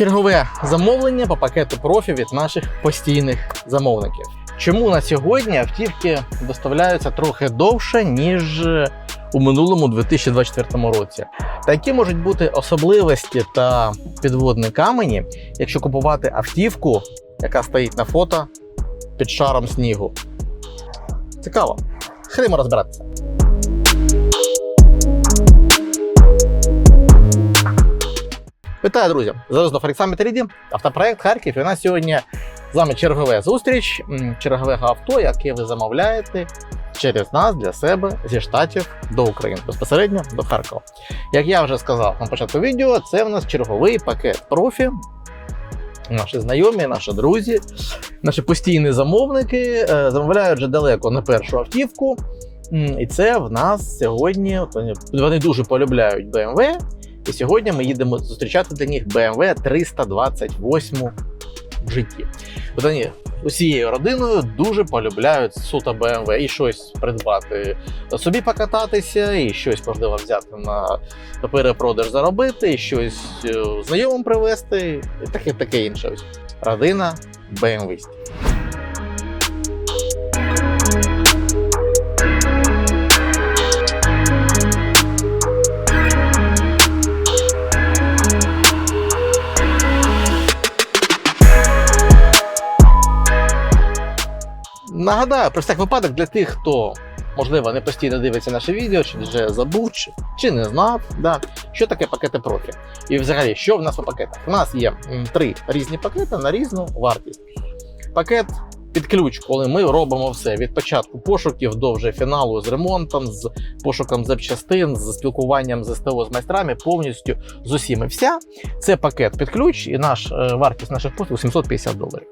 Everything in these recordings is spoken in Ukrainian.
Чергове замовлення по пакету профі від наших постійних замовників. Чому на сьогодні автівки доставляються трохи довше, ніж у минулому 2024 році? Та які можуть бути особливості та підводні камені, якщо купувати автівку, яка стоїть на фото під шаром снігу? Цікаво. Ходімо розбиратися. Вітаю, друзі! Зараз до Форексами Тріді, автопроект Харків. І у нас сьогодні з вами чергова зустріч м, чергового авто, яке ви замовляєте через нас для себе зі штатів до України, безпосередньо до Харкова. Як я вже сказав на початку відео, це в нас черговий пакет профі. Наші знайомі, наші друзі, наші постійні замовники е, замовляють вже далеко не першу автівку. І це в нас сьогодні вони дуже полюбляють BMW. І сьогодні ми їдемо зустрічати для них BMW 328 в житті. От вони усією родиною дуже полюбляють суто BMW і щось придбати собі покататися, і щось можливо взяти на перепродаж заробити, і щось е, знайомим привезти, і таке таке інше. Родина BMW. Нагадаю, про всяк випадок для тих, хто можливо не постійно дивиться наше відео, чи вже забув, чи, чи не знав, да, що таке пакети профі. І взагалі, що в нас у пакетах? У нас є три різні пакети на різну вартість. Пакет під ключ, коли ми робимо все від початку пошуків до вже фіналу з ремонтом, з пошуком запчастин, з спілкуванням з СТО з майстрами, повністю з усіми. Вся це пакет під ключ, і наш е, вартість наших послуг 750 доларів.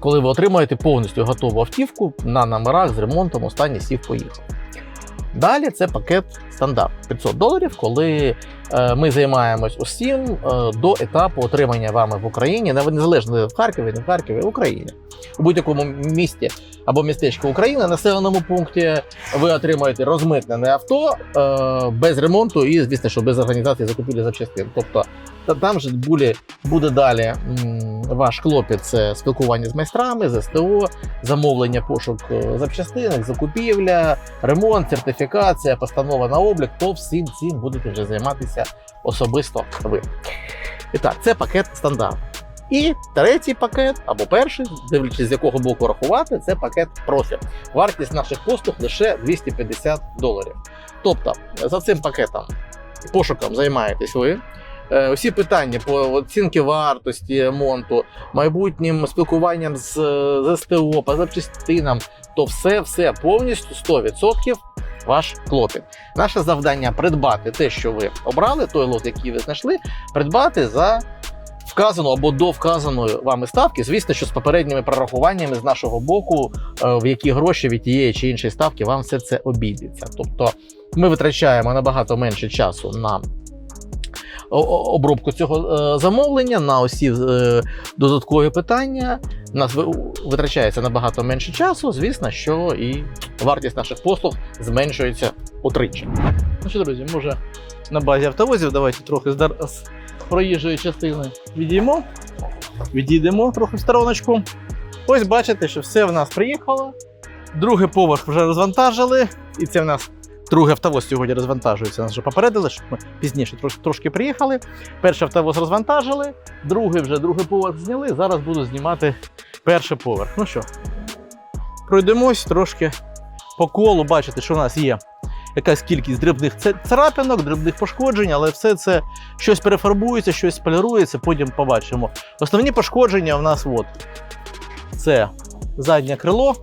Коли ви отримаєте повністю готову автівку на номерах з ремонтом, останній сів поїхав. Далі це пакет стандарт 500 доларів, коли е, ми займаємось усім е, до етапу отримання вами в Україні, не- незалежно в Харкові, не в Харкові, в Україні. У будь-якому місті або містечку України, населеному пункті, ви отримаєте розмитнене авто е, без ремонту і, звісно, що без організації закупівлі запчастин. Тобто та там же буде, далі ваш клопіт це спілкування з майстрами, з СТО, замовлення пошук е, запчастин, закупівля, ремонт, сертифікація, постанова на облік, то всім цим будете вже займатися особисто ви. І так, це пакет стандарт. І третій пакет, або перший, дивлячись з якого боку рахувати, це пакет профі. Вартість наших послуг лише 250 доларів. Тобто за цим пакетом пошуком займаєтесь ви. Е, Усі питання по оцінки вартості ремонту, майбутнім спілкуванням з, з СТО, по запчастинам, то все, все повністю 100% ваш клопіт. Наше завдання придбати те, що ви обрали, той лот, який ви знайшли, придбати за вказану або до вказаної вами ставки. Звісно, що з попередніми прорахуваннями з нашого боку, е, в які гроші від тієї чи іншої ставки вам все це обійдеться. Тобто ми витрачаємо набагато менше часу на обробку цього е, замовлення, на усі е, додаткові питання. У нас витрачається набагато менше часу. Звісно, що і вартість наших послуг зменшується утричі. Ну що, друзі, може на базі автовозів давайте трохи з, проїжджої частини відіймо, відійдемо трохи в стороночку. Ось бачите, що все в нас приїхало. Другий поверх вже розвантажили, і це в нас другий автовоз сьогодні розвантажується. Нас вже попередили, щоб ми пізніше трошки, приїхали. Перший автовоз розвантажили, другий вже другий поверх зняли. Зараз буду знімати перший поверх. Ну що, пройдемось трошки по колу. Бачите, що у нас є якась кількість дрібних царапинок, дрібних пошкоджень, але все це щось перефарбується, щось полірується, потім побачимо. Основні пошкодження у нас от. Це заднє крило,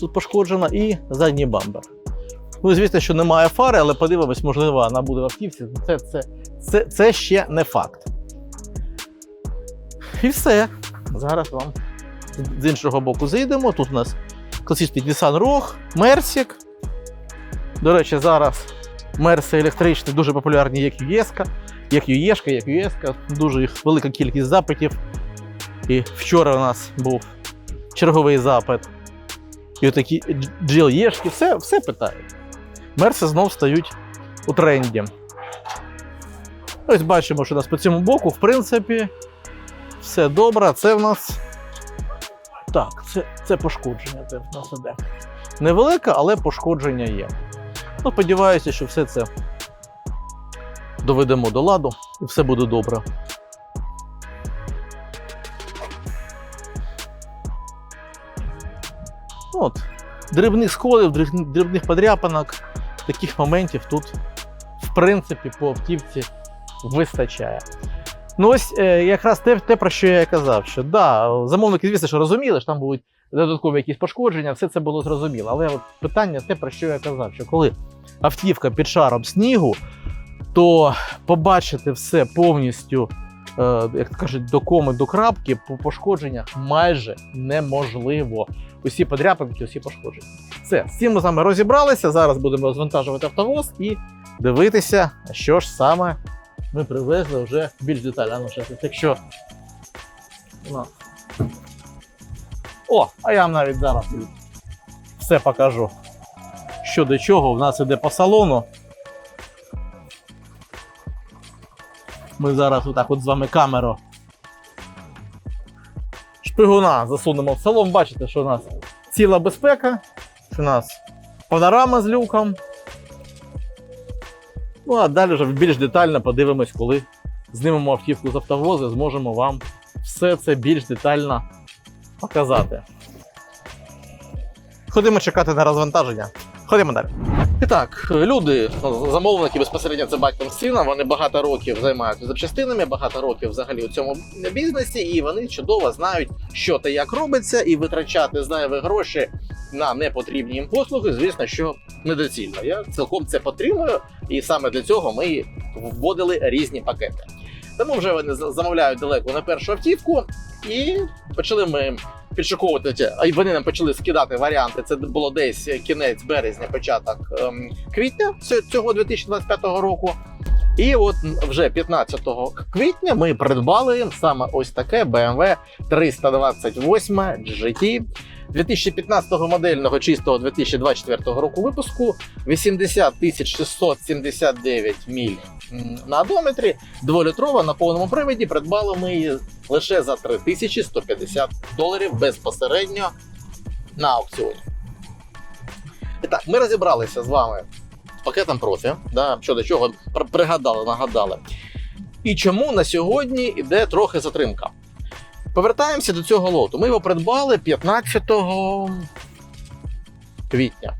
тут пошкоджено, і задній бампер. Ну, звісно, що немає фари, але подивимось, можливо, вона буде в автівці. Це, це, це, це ще не факт. І все. Зараз вам з іншого боку зайдемо. Тут у нас класичний Nissan Rogue, Мерсік. До речі, зараз Мерси електричні дуже популярні як UES, як UEшка, як UES. Дуже їх велика кількість запитів. І вчора у нас був черговий запит. І отакі GLE-шки, все, все питають. Мерси знов стають у тренді. Ось бачимо, що у нас по цьому боку, в принципі, все добре. Це в нас. Так, це, це пошкодження це в нас іде. Невелике, але пошкодження є. Ну, сподіваюся, що все це доведемо до ладу і все буде добре. От, дрібних сколів, дрібних подряпинок, таких моментів тут, в принципі, по автівці вистачає. Ну, ось е, якраз те, те, про що я казав, що да, замовники, звісно, що розуміли, що там будуть додаткові якісь пошкодження, все це було зрозуміло. Але от питання те, про що я казав, що коли автівка під шаром снігу, то побачити все повністю, е, як кажуть, до коми, до крапки, по пошкодженнях майже неможливо. Усі подряпинки, усі пошкодження. Все, з цим ми з вами розібралися. Зараз будемо розвантажувати автовоз і дивитися, що ж саме ми привезли вже більш детально. Ну, якщо. О, а я вам навіть зараз все покажу. Що до чого в нас іде по салону. Ми зараз отак от з вами камеру шпигуна засунемо в салон. Бачите, що у нас ціла безпека, що у нас панорама з люком. Ну, а далі вже більш детально подивимось, коли знімемо автівку з автовозу, зможемо вам все це більш детально показати. Ходимо чекати на розвантаження. Ходимо далі. І так, люди, ну, замовники безпосередньо це батьком сина. вони багато років займаються запчастинами, багато років взагалі у цьому бізнесі, і вони чудово знають, що та як робиться, і витрачати зайві гроші на непотрібні їм послуги, звісно, що недоцільно. Я цілком це підтримую, і саме для цього ми вводили різні пакети. Тому вже вони замовляють далеко на першу автівку, і почали ми підшуковувати. А вони нам почали скидати варіанти. Це було десь кінець березня, початок ем, квітня ць- цього 2025 року. І от вже 15 квітня ми придбали саме ось таке BMW 328 GT 2015 модельного чистого 2024 року випуску 80 679 міль на одометрі, дволітрова на повному приводі. Придбали ми її лише за 3150 доларів безпосередньо на аукціоні. І так, ми розібралися з вами з пакетом профі, да, що до чого пригадали, нагадали. І чому на сьогодні йде трохи затримка. Повертаємося до цього лоту. Ми його придбали 15 квітня.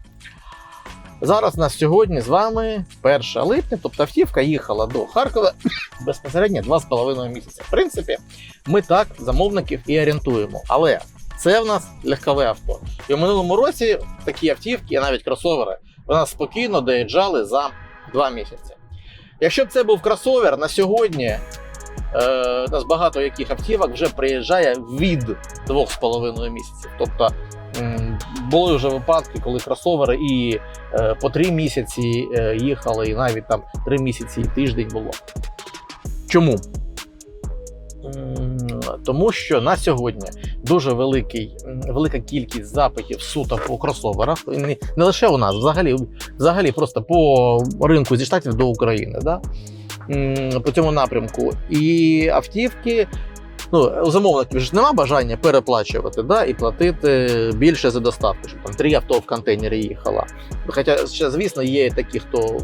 Зараз у нас сьогодні з вами 1 липня, тобто автівка їхала до Харкова безпосередньо 2,5 місяця. В принципі, ми так замовників і орієнтуємо. Але це в нас легкове авто. І в минулому році такі автівки, навіть кросовери, у нас спокійно доїжджали за 2 місяці. Якщо б це був кросовер, на сьогодні е, нас багато яких автівок вже приїжджає від 2,5 місяців. Тобто були вже випадки, коли кросовери і е, по 3 місяці е, їхали, і навіть там 3 місяці і тиждень було. Чому? Тому що на сьогодні дуже великий, велика кількість запитів суто по кросоверах. Не лише у нас, взагалі, взагалі просто по ринку зі штатів до України. Да? По цьому напрямку. І автівки. Ну, у ж нема бажання переплачувати да, і платити більше за доставку, щоб там три авто в контейнері їхало. Хоча ще, звісно, є такі, хто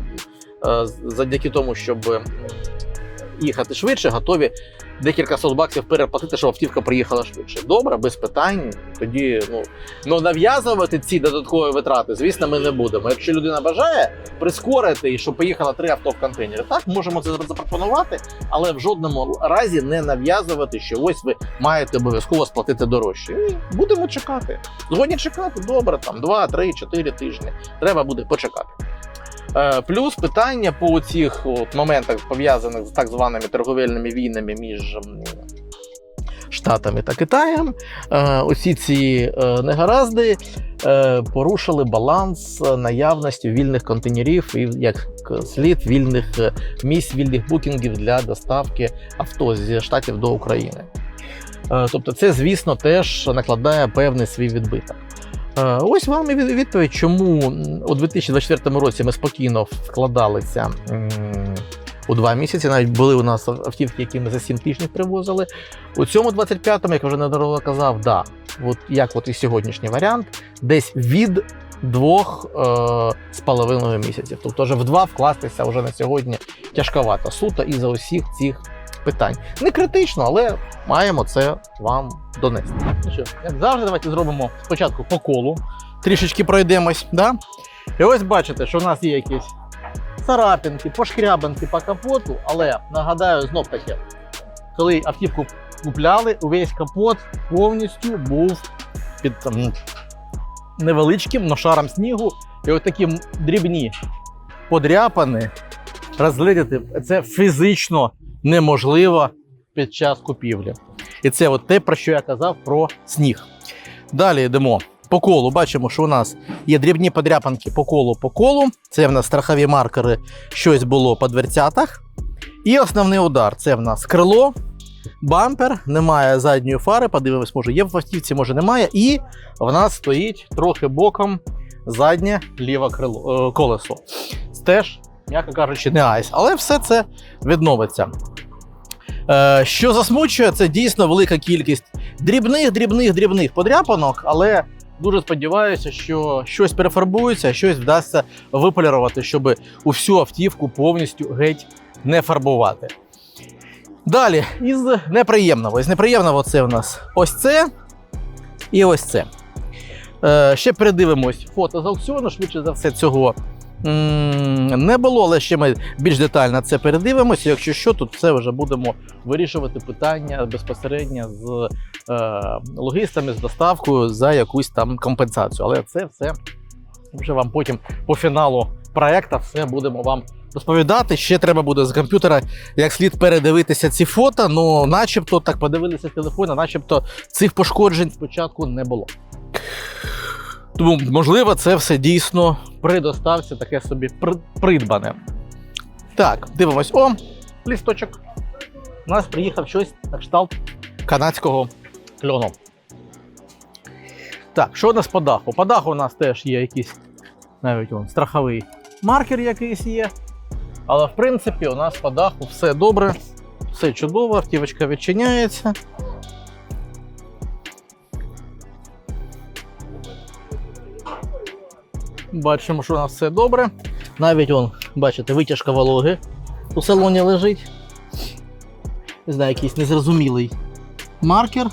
е, завдяки тому, щоб їхати швидше, готові декілька сот баксів переплатити, щоб автівка приїхала швидше. Добре, без питань. Тоді ну, ну нав'язувати ці додаткові витрати, звісно, ми не будемо. Якщо людина бажає прискорити і щоб поїхало три авто в контейнері, так можемо це запропонувати, але в жодному разі не нав'язувати, що ось ви маєте обов'язково сплатити дорожче. Ні, будемо чекати. Згодні чекати, добре, там 2, 3, 4 тижні. Треба буде почекати. Е, Плюс питання по цих моментах, пов'язаних з так званими торговельними війнами між Штатами та Китаєм. Е, Усі ці е, негаразди порушили баланс наявності вільних контейнерів і як слід вільних місць, вільних букінгів для доставки авто зі штатів до України. Тобто, це, звісно, теж накладає певний свій відбиток. Е, Ось вам і відповідь, чому у 2024 році ми спокійно вкладалися у два місяці. Навіть були у нас автівки, які ми за 7 тижнів привозили. У цьому 25-му, як вже неодноразово казав, да, от як от і сьогоднішній варіант, десь від двох е, з половиною місяців. Тобто вже в два вкластися вже на сьогодні тяжковато суто із-за усіх цих питань. Не критично, але маємо це вам донести. Ну що, як завжди, давайте зробимо спочатку по колу, трішечки пройдемось. Да? І ось бачите, що в нас є якісь царапинки, пошкрябинки по капоту, але нагадаю знов таки, коли автівку купляли, увесь капот повністю був під там, невеличким но шаром снігу. І от такі дрібні подряпини розглядати це фізично неможливо під час купівлі. І це от те, про що я казав про сніг. Далі йдемо по колу. Бачимо, що у нас є дрібні подряпанки по колу по колу. Це в нас страхові маркери, щось було по дверцятах. І основний удар це в нас крило, бампер, немає задньої фари. Подивимось, може є в автівці, може немає. І в нас стоїть трохи боком заднє ліве крило, е, колесо. Теж, м'яко кажучи, не айс. Але все це відновиться. Е, що засмучує, це дійсно велика кількість дрібних, дрібних, дрібних подряпанок, але дуже сподіваюся, що щось перефарбується, щось вдасться виполірувати, щоб усю автівку повністю геть не фарбувати. Далі, із неприємного. Із неприємного це в нас ось це і ось це. Е, ще передивимось фото з аукціону, швидше за все, цього не було, але ще ми більш детально це передивимося. Якщо що, тут все вже будемо вирішувати питання безпосередньо з е, логістами, з доставкою за якусь там компенсацію. Але це все вже вам потім по фіналу проекту все будемо вам розповідати. Ще треба буде з комп'ютера як слід передивитися ці фото. Ну, начебто, так подивилися з телефона, начебто цих пошкоджень спочатку не було. Тому, можливо, це все дійсно предоставці таке собі придбане. Так, дивимось. О, лісточок. У нас приїхав щось на кшталт канадського кльону. Так, що у нас по даху? По даху у нас теж є якийсь навіть он, страховий маркер якийсь є. Але в принципі у нас по даху все добре, все чудово, автівочка відчиняється. Бачимо, що у нас все добре. Навіть он, бачите, витяжка вологи у салоні лежить. Не знаю, якийсь незрозумілий маркер.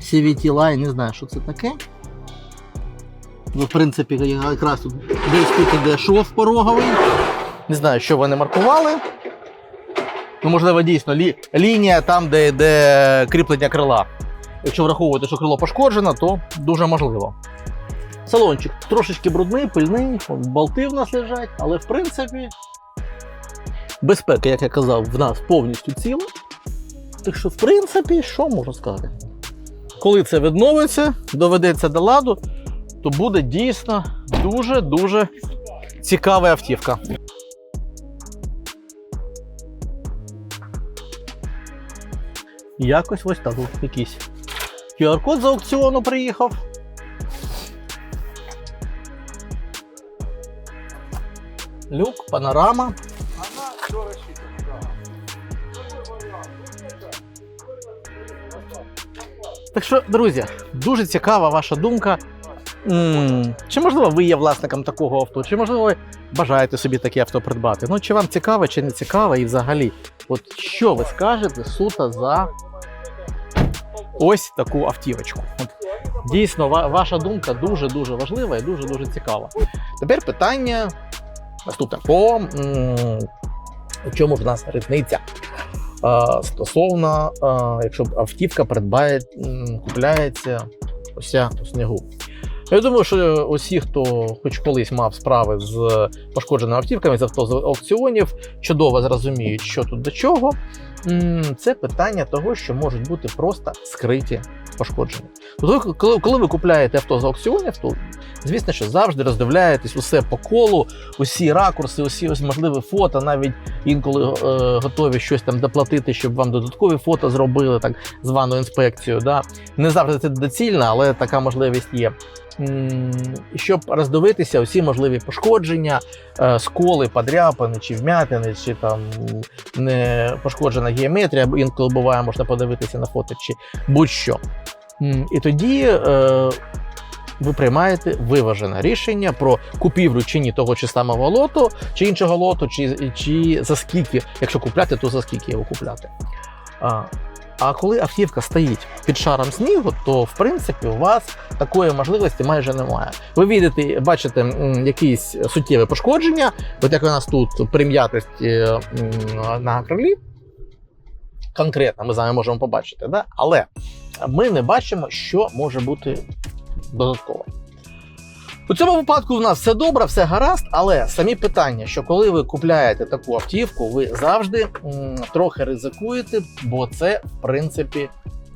CVT Line, не знаю, що це таке. Ну, в принципі, якраз тут десь тут іде шов пороговий. Не знаю, що вони маркували. Ну, можливо, дійсно, лі... лінія там, де йде кріплення крила. Якщо враховувати, що крило пошкоджено, то дуже можливо. Салончик трошечки брудний, пильний, болти в нас лежать, але в принципі безпека, як я казав, в нас повністю ціла. Так що, в принципі, що можу сказати? Коли це відновиться, доведеться до ладу, то буде дійсно дуже-дуже цікава автівка. Якось ось так от якийсь QR-код з аукціону приїхав. Люк, панорама. Так що, друзі, дуже цікава ваша думка. М, Чи можливо ви є власником такого авто? Чи можливо ви бажаєте собі таке авто придбати? Ну чи вам цікаво, чи не цікаво, і взагалі, от що ви скажете суто за ось таку автівочку? От, дійсно, ва- ваша думка дуже дуже важлива і дуже дуже цікава. Тепер питання наступне по у чому ж в нас різниця? Стосовно, якщо автівка придбає, купляється уся у снігу. Я думаю, що усі, хто хоч колись мав справи з пошкодженими автівками з авто з аукціонів, чудово зрозуміють, що тут до чого. Це питання того, що можуть бути просто скриті пошкодження. Тобто, коли, коли ви купляєте авто з аукціонів, то звісно, що завжди роздивляєтесь усе по колу, усі ракурси, усі ось можливі фото, навіть інколи е, готові щось там доплатити, щоб вам додаткові фото зробили, так звану інспекцію. Да? Не завжди це доцільно, але така можливість є. Щоб роздивитися усі можливі пошкодження, е, сколи, подряпини, чи вмятини, чи там не пошкоджена геометрія, інколи буває, можна подивитися на фото, чи будь-що. І тоді е, ви приймаєте виважене рішення про купівлю чи ні того чи самого лоту, чи іншого лоту, чи, чи за скільки, якщо купляти, то за скільки його купляти. А коли автівка стоїть під шаром снігу, то в принципі у вас такої можливості майже немає. Ви видите, бачите якісь суттєві пошкодження, от як у нас тут прим'ятість е, на крилі. Конкретно ми з вами можемо побачити, да? але ми не бачимо, що може бути додатково. У цьому випадку в нас все добре, все гаразд, але самі питання, що коли ви купляєте таку автівку, ви завжди м, трохи ризикуєте, бо це в принципі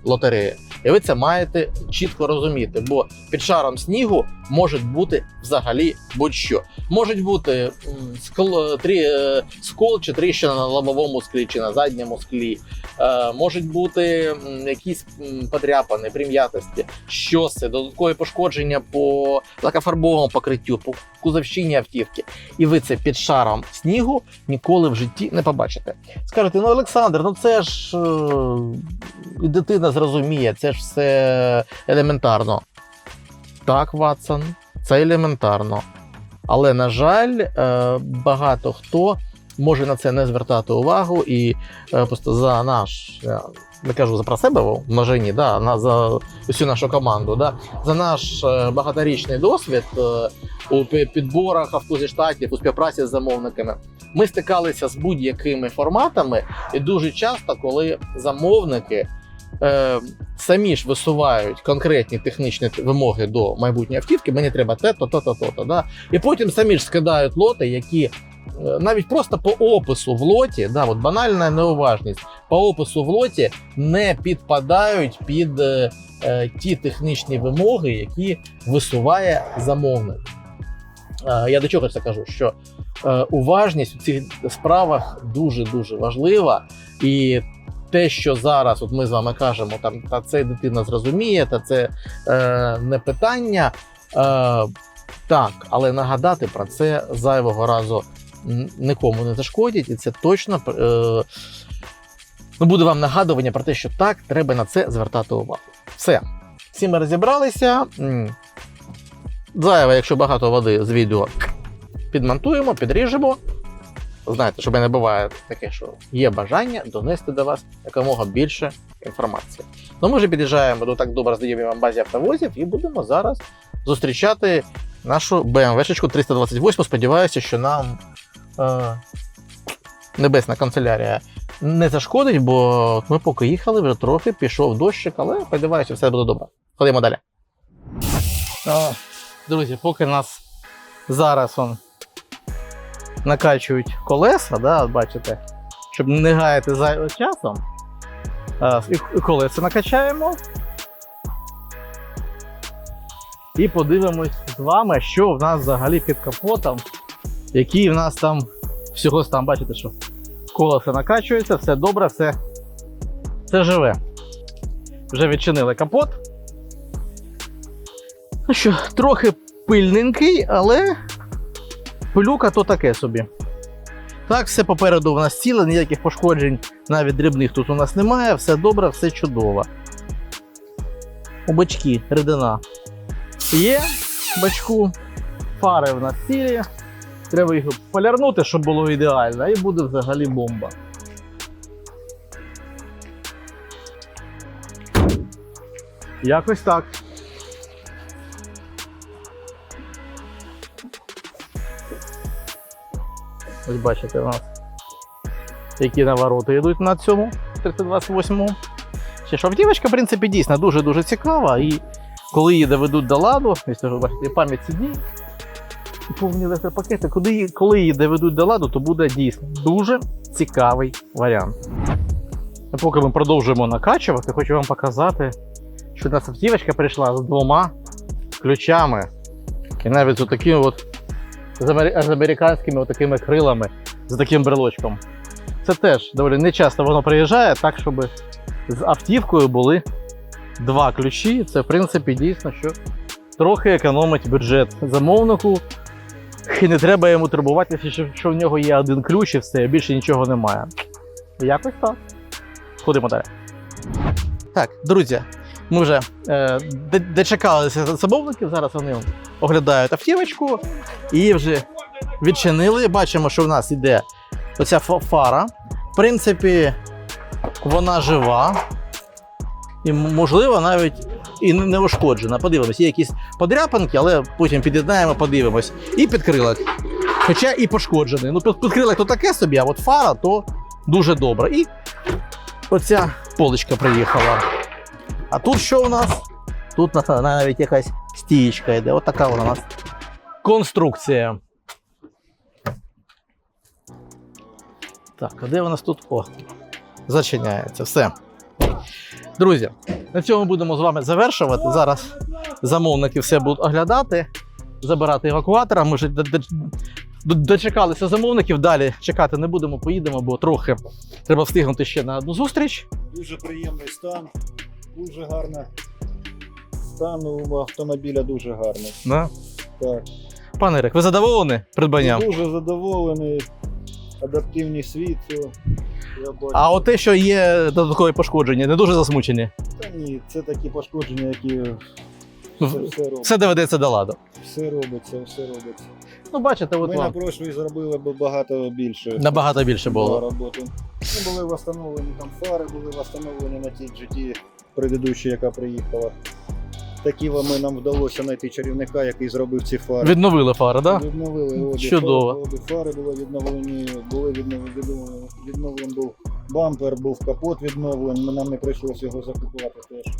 лотерея. І ви це маєте чітко розуміти, бо під шаром снігу може бути взагалі будь-що. Можуть бути м, скл, трі, е, скол чи тріщина на лобовому склі чи на задньому склі. Е, можуть бути якісь м, подряпини, прим'ятості, щоси, додаткові пошкодження по лакофарбовому покриттю, по кузовщині автівки. І ви це під шаром снігу ніколи в житті не побачите. Скажете, ну Олександр, ну це ж е, дитина зрозуміє, це ж все елементарно. Так, Ватсон, це елементарно. Але, на жаль, е, багато хто може на це не звертати увагу і е, просто за наш, не кажу за про себе в множині, да, на, за усю нашу команду, да, за наш е, багаторічний досвід у підборах авто у співпраці з замовниками. Ми стикалися з будь-якими форматами, і дуже часто, коли замовники е, самі ж висувають конкретні технічні вимоги до майбутньої автівки, мені треба те, то, то, то, то, то, да. і потім самі ж скидають лоти, які. е, Навіть просто по опису в лоті, да, от банальна неуважність, по опису в лоті не підпадають під е, е, ті технічні вимоги, які висуває замовник. Е, я до чого це кажу? Що е, уважність у цих справах дуже дуже важлива, і те, що зараз, от ми з вами кажемо, там та це дитина зрозуміє, та це е, не питання. Е, так, але нагадати про це зайвого разу нікому не зашкодить, і це точно е, ну, буде вам нагадування про те, що так, треба на це звертати увагу. Все. Всі ми розібралися. Зайве, якщо багато води з відео підмонтуємо, підріжемо. Знаєте, що мене буває таке, що є бажання донести до вас якомога більше інформації. Ну, ми вже під'їжджаємо до так добре знайомій вам базі автовозів і будемо зараз зустрічати нашу BMW 328. Сподіваюся, що нам е, небесна канцелярія не зашкодить, бо ми поки їхали, вже трохи пішов дощик, але сподіваюся, все буде добре. Ходимо далі. Друзі, поки нас зараз он, накачують колеса, да, бачите, щоб не гаяти зайвим часом. А, і колеса накачаємо. І подивимось з вами, що в нас взагалі під капотом, які в нас там всього там, бачите, що колеса накачуються, все добре, все, все живе. Вже відчинили капот. Ну що, трохи пильненький, але пилюка то таке собі. Так, все попереду у нас ціле, ніяких пошкоджень, навіть дрібних тут у нас немає, все добре, все чудово. У бачки рідина є бачку, фари в нас цілі. Треба їх полярнути, щоб було ідеально, і буде взагалі бомба. Якось так. Ось бачите, у нас які навороти йдуть на цьому 328-му. Ще що автівочка, в принципі, дійсно дуже-дуже цікава. І коли її доведуть до ладу, якщо ви бачите, пам'ять сидіть, повні електропакети, коли, коли її доведуть до ладу, то буде дійсно дуже цікавий варіант. А поки ми продовжуємо накачувати, хочу вам показати, що у нас автівочка прийшла з двома ключами. І навіть з такими от з, американськими отакими крилами, з таким брелочком. Це теж доволі нечасто воно приїжджає, так, щоб з автівкою були два ключі. Це, в принципі, дійсно, що трохи економить бюджет замовнику. І не треба йому турбуватися, що, в нього є один ключ і все, більше нічого немає. Якось так. Ходимо далі. Так, друзі, ми вже е, дочекалися замовників. Зараз вони оглядають автівочку і вже відчинили. Бачимо, що в нас іде оця фара. В принципі, вона жива. І, можливо, навіть і не ушкоджена. Подивимось, є якісь подряпинки, але потім під'єднаємо, подивимось. І підкрилок. Хоча і пошкоджений. Ну, під- підкрилок то таке собі, а от фара то дуже добре. І оця поличка приїхала. А тут що у нас? Тут на- навіть якась стієчка йде. От така вона у нас конструкція. Так, а де у нас тут? О, зачиняється. Все. Друзі, на цьому будемо з вами завершувати. Зараз замовники все будуть оглядати, забирати евакуатора. Ми вже дочекалися замовників. Далі чекати не будемо, поїдемо, бо трохи треба встигнути ще на одну зустріч. Дуже приємний стан, дуже гарна. Стан у автомобіля дуже гарний. Да? Так. Пане Ірик, ви задоволені придбанням? Дуже задоволений. Адаптивні світло. А от те, що є додаткові пошкодження, не дуже засмучені. Та ні, це такі пошкодження, які все, все, роб... Все доведеться до ладу. все робиться, все робиться. Ну, бачите, от Ми на вам прошлій зробили б багато більше. набагато більше було. роботи. Ну, були встановлені там фари, були встановлені на тій GT предыдущій, яка приїхала. Такі ми нам вдалося знайти чарівника, який зробив ці фари. Відновили фари, так? Да? Відновили обі Чудово. фари, обі фари були відновлені, були відновлені, відновлений був бампер, був капот відновлений, нам не прийшлося його закупувати теж.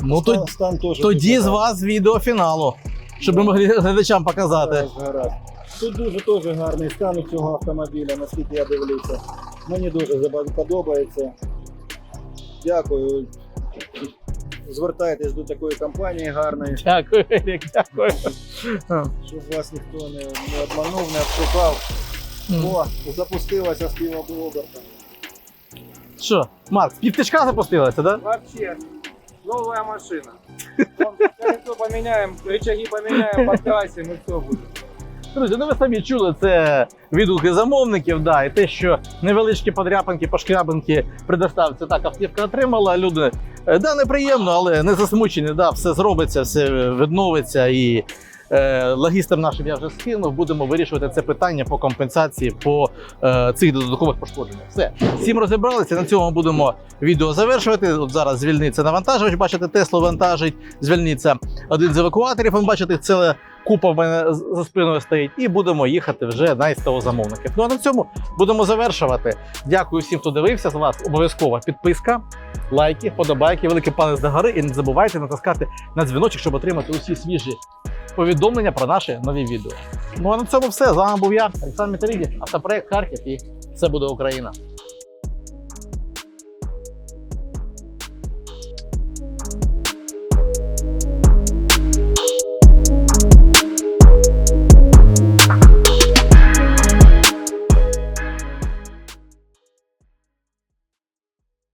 Ну, стан, то, стан теж тоді з вас відео фіналу, щоб ми могли глядачам показати. Гаразд, гаразд. Тут дуже теж гарний стан у цього автомобіля, наскільки я дивлюся. Мені дуже подобається. Дякую. Звертайтесь до такої компанії гарної, Дякую, Ерік, дякую. щоб вас ніхто не, не обманув, не обшукав. О, запустилася співа Оберта. Що, Марк, півтичка запустилася, так? Да? Вообще, новая машина. Колесо поменяем, рычаги поменяем, подкрасим и все будет. Друзі, ну ви самі чули, це відгуки замовників, да, і те, що невеличкі подряпинки, пошкрябинки при доставці так автівка отримала. Люди е, да, неприємно, але не засмучені. Да, все зробиться, все відновиться і. е, Логістам нашим я вже скинув, будемо вирішувати це питання по компенсації по е, цих додаткових пошкодженнях. Все, всім розібралися. На цьому будемо відео завершувати. От зараз звільниться навантажувач. Бачите, Тесло вантажить, звільниться один з евакуаторів. Ви бачите, це купа в мене за спиною стоїть, і будемо їхати вже на СТО замовників. Ну а на цьому будемо завершувати. Дякую всім, хто дивився. З вас обов'язкова підписка, лайки, подобайки, великий палець догори. І не забувайте натискати на дзвіночок, щоб отримати усі свіжі повідомлення про наші нові відео. Ну а на цьому все. З вами був я, Олександр Мітеріді, автопроект Харків і все буде Україна.